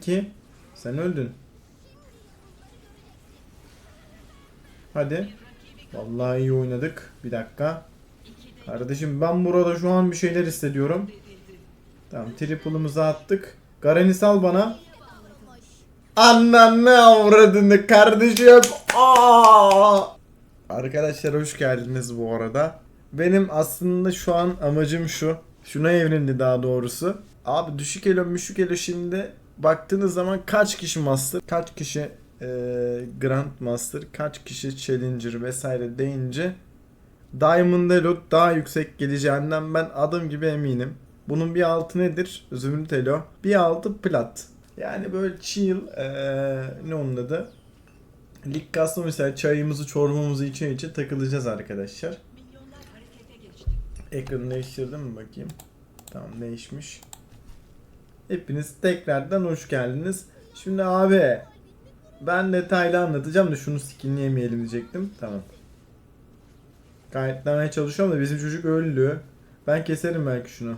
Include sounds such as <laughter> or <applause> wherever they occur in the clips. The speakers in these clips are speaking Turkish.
ki sen öldün. Hadi. Vallahi iyi oynadık. Bir dakika. Kardeşim ben burada şu an bir şeyler hissediyorum. Tamam triple'ımızı attık. Garen'i sal bana. Ananı avradını kardeşim. Aa! Arkadaşlar hoş geldiniz bu arada. Benim aslında şu an amacım şu. Şuna evrildi daha doğrusu. Abi düşük elo müşük elo şimdi baktığınız zaman kaç kişi master, kaç kişi e, grand master, kaç kişi challenger vesaire deyince Diamond Elo daha yüksek geleceğinden ben adım gibi eminim. Bunun bir altı nedir? Zümrüt Elo. Bir altı plat. Yani böyle chill eee ne onun adı? Lig kasma mesela çayımızı çorbamızı içe içe takılacağız arkadaşlar. Ekranı değiştirdim mi bakayım? Tamam değişmiş. Hepiniz tekrardan hoş geldiniz. Şimdi abi ben detaylı anlatacağım da şunu skinleyemeyelim diyecektim. Tamam. Kayıtlamaya çalışıyorum da bizim çocuk öldü. Ben keserim belki şunu.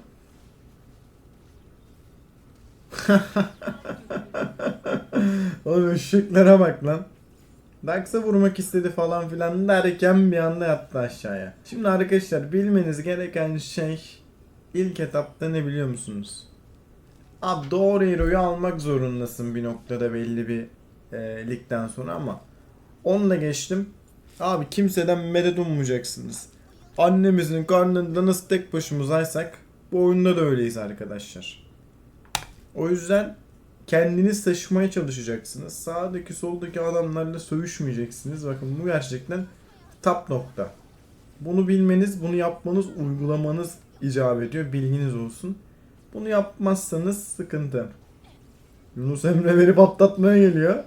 <laughs> Oğlum ışıklara bak lan. Dax'a vurmak istedi falan filan derken bir anda yattı aşağıya. Şimdi arkadaşlar bilmeniz gereken şey ilk etapta ne biliyor musunuz? Abi doğru hero'yu almak zorundasın bir noktada belli bir e, ligden sonra ama onunla geçtim. Abi kimseden medet ummayacaksınız. Annemizin karnında nasıl tek başımızaysak bu oyunda da öyleyiz arkadaşlar. O yüzden kendiniz taşımaya çalışacaksınız. Sağdaki soldaki adamlarla sövüşmeyeceksiniz. Bakın bu gerçekten top nokta. Bunu bilmeniz, bunu yapmanız, uygulamanız icap ediyor. Bilginiz olsun. Bunu yapmazsanız sıkıntı. Yunus Emre beni patlatmaya geliyor.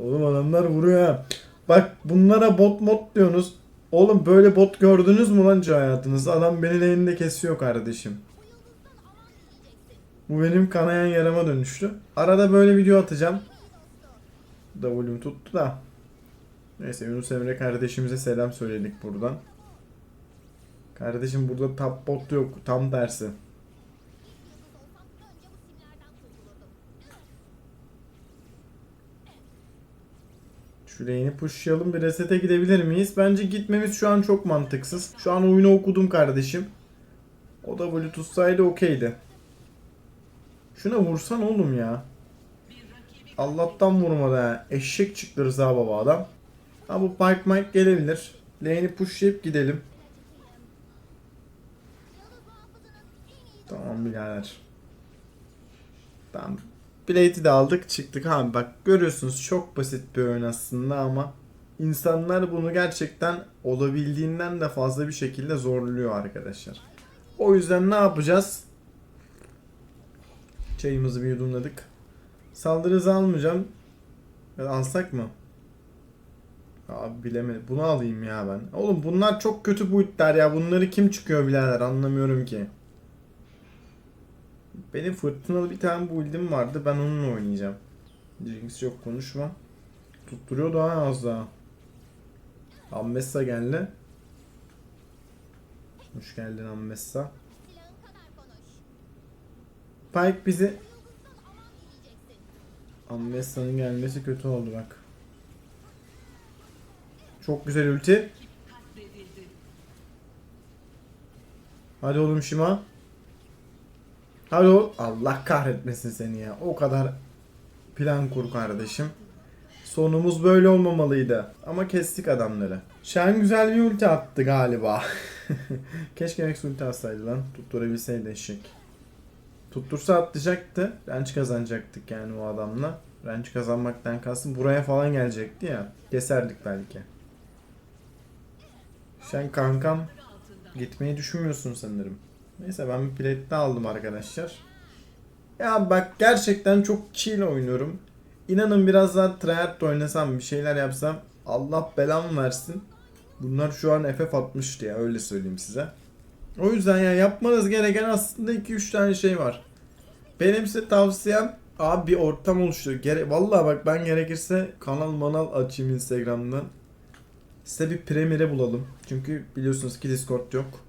Oğlum adamlar vuruyor ha. Bak bunlara bot mod diyorsunuz. Oğlum böyle bot gördünüz mü lan hayatınızda? Adam beni elinde kesiyor kardeşim. Bu benim kanayan yarama dönüştü. Arada böyle video atacağım. W'm tuttu da. Neyse Yunus Emre kardeşimize selam söyledik buradan. Kardeşim burada top bot yok. Tam tersi. Şu lane'i pushlayalım bir resete gidebilir miyiz? Bence gitmemiz şu an çok mantıksız. Şu an oyunu okudum kardeşim. O da böyle tutsaydı okeydi. Şuna vursan oğlum ya. Allah'tan vurmadı ha. Eşek çıktı Rıza baba adam. Ha bu Pike Mike gelebilir. Lane'i pushlayıp gidelim. Tamam birader. Tamam. Blade'i de aldık çıktık abi bak görüyorsunuz çok basit bir oyun aslında ama insanlar bunu gerçekten olabildiğinden de fazla bir şekilde zorluyor arkadaşlar. O yüzden ne yapacağız? Çayımızı bir yudumladık. Saldırı almayacağım. Alsak mı? Abi bilemedim. Bunu alayım ya ben. Oğlum bunlar çok kötü buitler ya. Bunları kim çıkıyor birader anlamıyorum ki. Benim fırtınalı bir tane build'im vardı. Ben onunla oynayacağım. Jinx yok konuşma. Tutturuyor daha az daha. Ammessa geldi. Hoş geldin Ammessa. Pike bizi... Ammessa'nın gelmesi kötü oldu bak. Çok güzel ulti. Hadi oğlum Shima. O Allah kahretmesin seni ya. O kadar plan kur kardeşim. Sonumuz böyle olmamalıydı. Ama kestik adamları. Şen güzel bir ulti attı galiba. <laughs> Keşke Max ulti atsaydı lan. Tutturabilseydi eşek. Tuttursa atlayacaktı. Ranch kazanacaktık yani o adamla. Ranch kazanmaktan kastım buraya falan gelecekti ya. Keserdik belki. Sen kankam gitmeyi düşünmüyorsun sanırım. Neyse ben bir plate aldım arkadaşlar. Ya bak gerçekten çok chill oynuyorum. İnanın biraz daha tryhard oynasam bir şeyler yapsam Allah belamı versin. Bunlar şu an FF atmıştı ya öyle söyleyeyim size. O yüzden ya yapmanız gereken aslında 2-3 tane şey var. Benim size tavsiyem abi bir ortam oluştur. Gere Vallahi bak ben gerekirse kanal manal açayım Instagram'dan. Size bir premiere bulalım. Çünkü biliyorsunuz ki Discord yok.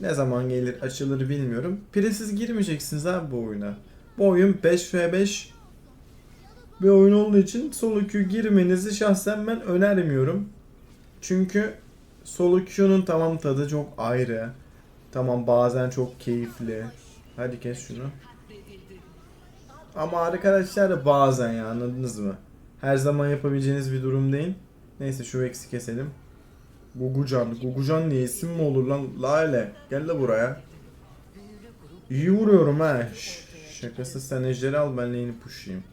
Ne zaman gelir açılır bilmiyorum. Piresiz girmeyeceksiniz abi bu oyuna. Bu oyun 5v5 bir oyun olduğu için solo queue girmenizi şahsen ben önermiyorum. Çünkü solo queue'nun tamam tadı çok ayrı. Tamam bazen çok keyifli. Hadi kes şunu. Ama arkadaşlar bazen ya anladınız mı? Her zaman yapabileceğiniz bir durum değil. Neyse şu eksi keselim. Gugucan. Gugucan diye isim mi olur lan? Lale. Gel de buraya. İyi vuruyorum ha. Şakası sen ejderi al ben lane'i pushlayayım.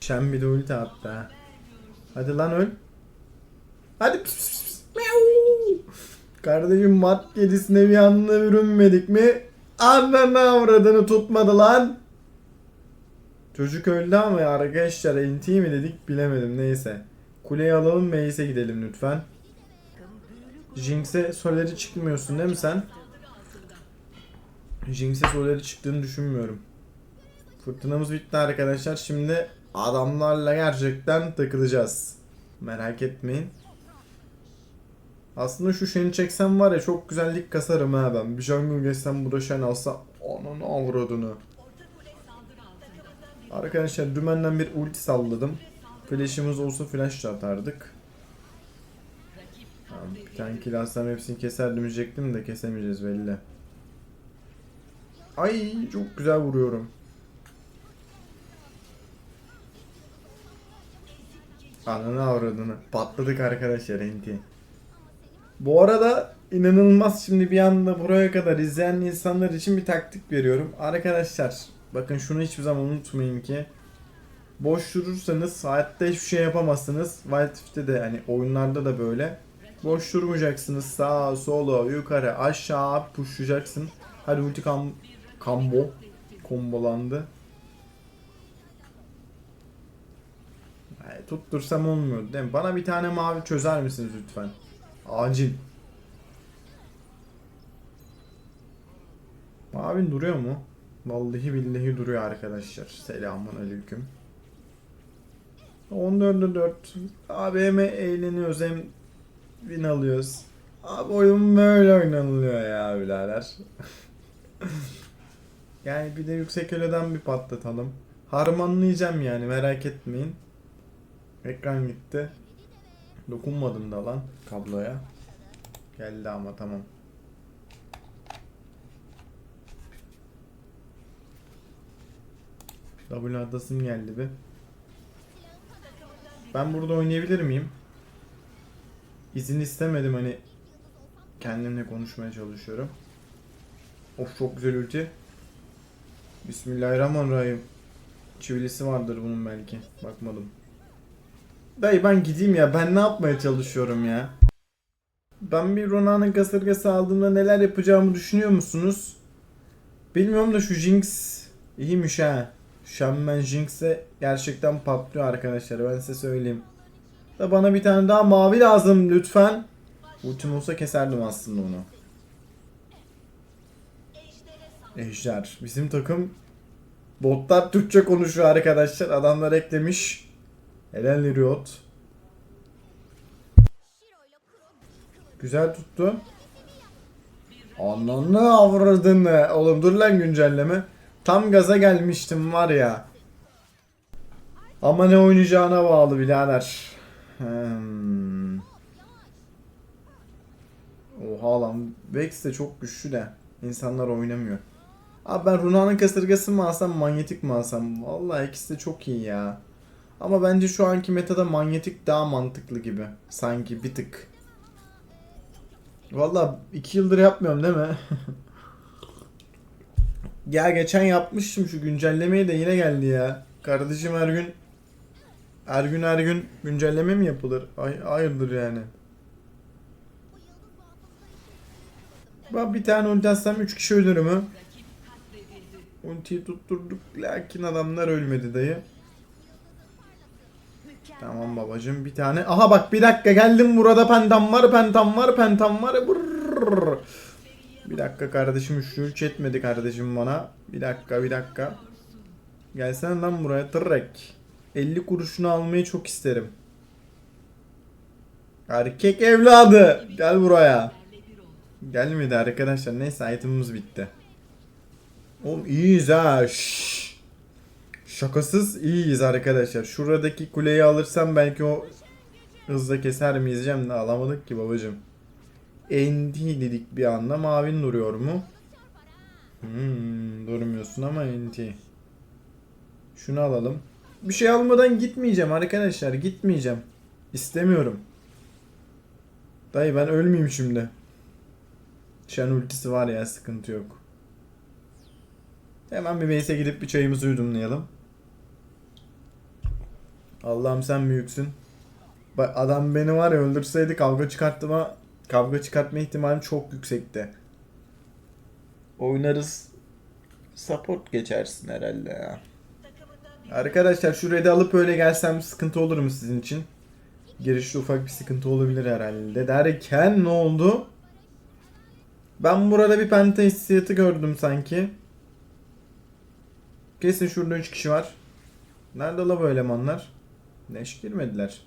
Şen bir de ulti attı ha. Hadi lan öl. Hadi pis. Kardeşim mat kedisine bir anda bürünmedik mi? Ananı avradını tutmadı lan. Çocuk öldü ama ya arkadaşlar NT mi dedik bilemedim neyse. Kuleyi alalım Mace'e gidelim lütfen. Jinx'e Soler'i çıkmıyorsun değil mi sen? Jinx'e Soler'i çıktığını düşünmüyorum. Fırtınamız bitti arkadaşlar. Şimdi adamlarla gerçekten takılacağız. Merak etmeyin. Aslında şu şeni çeksem var ya çok güzellik kasarım ha ben. Bir jungle geçsem bu da şen alsa ananı avradını. Arkadaşlar dümenden bir ulti salladım. Flash'ımız olsa flash atardık. Tamam, bir tane kill alsam hepsini keserdim diyecektim de kesemeyeceğiz belli. Ay çok güzel vuruyorum. Ananı avradını. Patladık arkadaşlar enti. Bu arada inanılmaz şimdi bir anda buraya kadar izleyen insanlar için bir taktik veriyorum. Arkadaşlar bakın şunu hiçbir zaman unutmayın ki boş durursanız hayatta hiçbir şey yapamazsınız. Wild Rift'te de hani oyunlarda da böyle. Boş durmayacaksınız. Sağa, sola, yukarı, aşağı pushlayacaksın. Hadi ulti kam combo kombolandı. Ay, tuttursam olmuyor değil mi? Bana bir tane mavi çözer misiniz lütfen? Acil. Mavin duruyor mu? Vallahi billahi duruyor arkadaşlar. Selamun aleyküm. 14'e 4. Abi hem eğleniyoruz hem win alıyoruz. Abi oyun böyle oynanılıyor ya birader. <laughs> yani bir de yüksek öleden bir patlatalım. Harmanlayacağım yani merak etmeyin. Ekran gitti. Dokunmadım da lan kabloya. Geldi ama tamam. W adasım geldi bir. Ben burada oynayabilir miyim? İzin istemedim hani kendimle konuşmaya çalışıyorum. Of çok güzel ulti. Bismillahirrahmanirrahim. Çivilisi vardır bunun belki. Bakmadım. Dayı ben gideyim ya. Ben ne yapmaya çalışıyorum ya? Ben bir Rona'nın kasırgası aldığımda neler yapacağımı düşünüyor musunuz? Bilmiyorum da şu Jinx iyiymiş ha. Shaman Jinx'e gerçekten patlıyor arkadaşlar. Ben size söyleyeyim. Da bana bir tane daha mavi lazım lütfen. Ultim olsa keserdim aslında onu. Ejder. Bizim takım botlar Türkçe konuşuyor arkadaşlar. Adamlar eklemiş. Helal Riot. Güzel tuttu. Ananı avradını. Oğlum dur lan güncelleme. Tam gaza gelmiştim var ya. Ama ne oynayacağına bağlı birader. Hmm. Oha lan. Vex de çok güçlü de. İnsanlar oynamıyor. Abi ben Runa'nın kasırgası mı alsam manyetik mi alsam? Vallahi ikisi de çok iyi ya. Ama bence şu anki metada manyetik daha mantıklı gibi. Sanki bir tık. Valla 2 yıldır yapmıyorum değil mi? <laughs> ya geçen yapmıştım şu güncellemeyi de yine geldi ya. Kardeşim her gün her gün her gün güncelleme mi yapılır? Ay, hayırdır yani. Bak bir tane ulti atsam 3 kişi ölür mü? Ultiyi tutturduk lakin adamlar ölmedi dayı. Tamam babacım bir tane. Aha bak bir dakika geldim burada pentam var pentam var pentam var. Brrrr. Bir dakika kardeşim şu üç etmedi kardeşim bana. Bir dakika bir dakika. Gelsene lan buraya tırrek. 50 kuruşunu almayı çok isterim. Erkek evladı. Gel buraya. Gelmedi arkadaşlar. Neyse itemimiz bitti. Oğlum iyiyiz ha. Şşş. Şakasız iyiyiz arkadaşlar. Şuradaki kuleyi alırsam belki o hızla keser miyiz diyeceğim de alamadık ki babacım. NT dedik bir anda mavin duruyor mu? Hmm, durmuyorsun ama NT. Şunu alalım. Bir şey almadan gitmeyeceğim arkadaşlar. Gitmeyeceğim. İstemiyorum. Dayı ben ölmeyeyim şimdi. Şen ultisi var ya sıkıntı yok. Hemen bir base'e gidip bir çayımızı yudumlayalım. Allah'ım sen büyüksün. Adam beni var ya öldürseydi kavga çıkartma kavga çıkartma ihtimalim çok yüksekti. Oynarız. Support geçersin herhalde ya. Arkadaşlar şu red'i alıp öyle gelsem sıkıntı olur mu sizin için? Girişte ufak bir sıkıntı olabilir herhalde. Derken ne oldu? Ben burada bir penta hissiyatı gördüm sanki. Kesin şurada 3 kişi var. Nerede la bu elemanlar? Neş girmediler.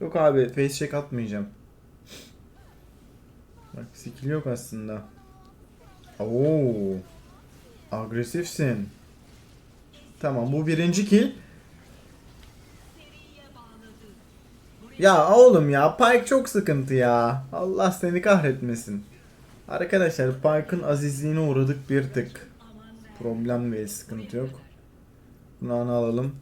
Yok abi face check atmayacağım. Bak skill yok aslında. Oo. Agresifsin. Tamam bu birinci kill. Ya oğlum ya Pike çok sıkıntı ya. Allah seni kahretmesin. Arkadaşlar Pike'ın azizliğine uğradık bir tık. Problem değil sıkıntı yok. Bunu ana alalım.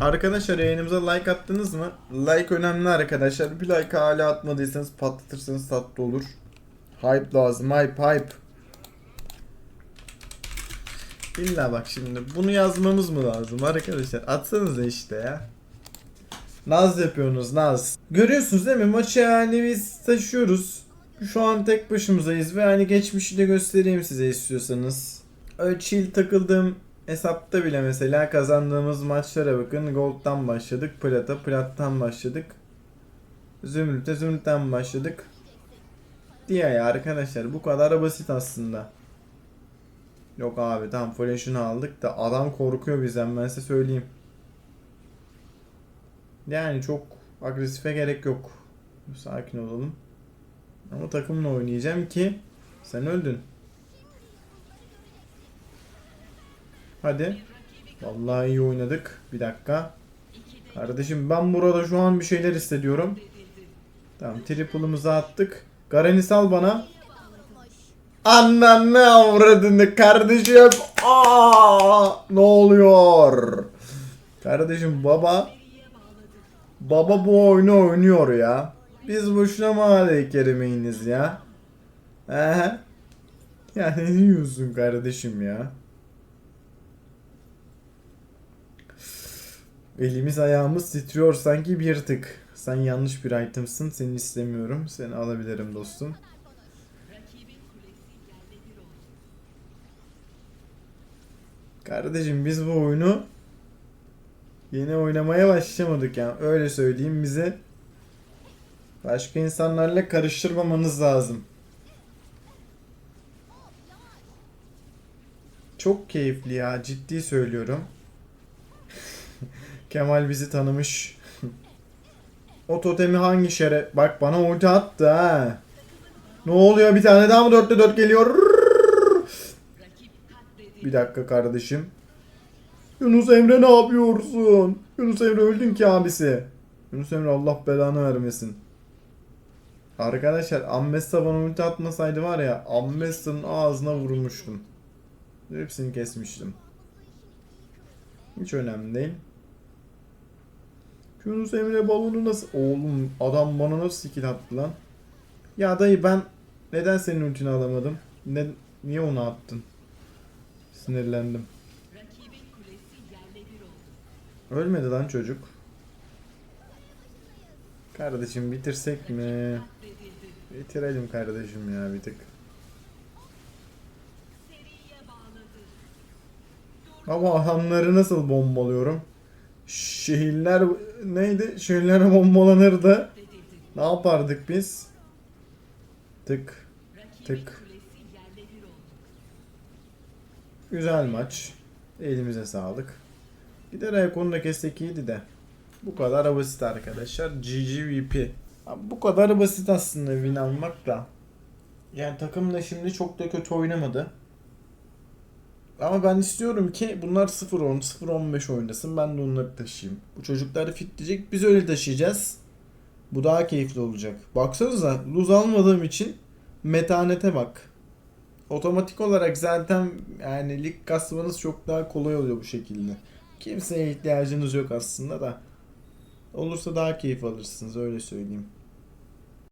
Arkadaşlar yayınımıza like attınız mı? Like önemli arkadaşlar. Bir like hala atmadıysanız patlatırsanız tatlı olur. Hype lazım hype hype. İlla bak şimdi bunu yazmamız mı lazım arkadaşlar? Atsanıza işte ya. Naz yapıyorsunuz Naz. Görüyorsunuz değil mi? Maçı yani biz taşıyoruz. Şu an tek başımızdayız ve hani geçmişi de göstereyim size istiyorsanız. Öyle chill takıldığım hesapta bile mesela kazandığımız maçlara bakın. Gold'dan başladık. Plata, Plat'tan başladık. Zümrüt'e, Zümrüt'ten başladık. Diye ya arkadaşlar bu kadar basit aslında. Yok abi tamam flash'ını aldık da adam korkuyor bizden ben size söyleyeyim. Yani çok agresife gerek yok. Sakin olalım. Ama takımla oynayacağım ki sen öldün. Hadi. Vallahi iyi oynadık. Bir dakika. Kardeşim ben burada şu an bir şeyler hissediyorum. Tamam triple'ımızı attık. Garen'i sal bana. Ananı avradını kardeşim. Aa, ne oluyor? Kardeşim baba Baba bu oyunu oynuyor ya. Biz boşuna mı hale ya? Ehe. Ya ne diyorsun kardeşim ya? Elimiz ayağımız titriyor sanki bir tık. Sen yanlış bir itemsın. Seni istemiyorum. Seni alabilirim dostum. Kardeşim biz bu oyunu yeni oynamaya başlamadık yani. Öyle söyleyeyim bize. Başka insanlarla karıştırmamanız lazım. Çok keyifli ya. Ciddi söylüyorum. <laughs> Kemal bizi tanımış. o totemi hangi şere... Bak bana ulti attı ha. Ne oluyor? Bir tane daha mı dörtte dört geliyor? Bir dakika kardeşim. Yunus Emre ne yapıyorsun? Yunus Emre öldün ki abisi. Yunus Emre Allah belanı vermesin. Arkadaşlar Ammesta bana ulti atmasaydı var ya Ammesta'nın ağzına vurmuştum. Hepsini kesmiştim. Hiç önemli değil. Yunus Emre balonu nasıl... Oğlum adam bana nasıl skill attı lan? Ya dayı ben neden senin ultini alamadım? Ne, niye onu attın? Sinirlendim. Ölmedi lan çocuk. Kardeşim bitirsek mi? Bitirelim kardeşim ya bir tık. Ama adamları nasıl bombalıyorum? Şehirler neydi? Şehirler bombalanırdı. Ne yapardık biz? Tık. Tık. Güzel maç. Elimize sağlık. Bir de Raycon'u da kessek iyiydi de. Bu kadar basit arkadaşlar. GGVP. Bu kadar basit aslında win almak da. Yani takım da şimdi çok da kötü oynamadı. Ama ben istiyorum ki bunlar 0-10, 0-15 oynasın. Ben de onları taşıyayım. Bu çocuklar fit diyecek. Biz öyle taşıyacağız. Bu daha keyifli olacak. Baksanıza lose almadığım için metanete bak. Otomatik olarak zaten yani lig kasmanız çok daha kolay oluyor bu şekilde. Kimseye ihtiyacınız yok aslında da. Olursa daha keyif alırsınız öyle söyleyeyim.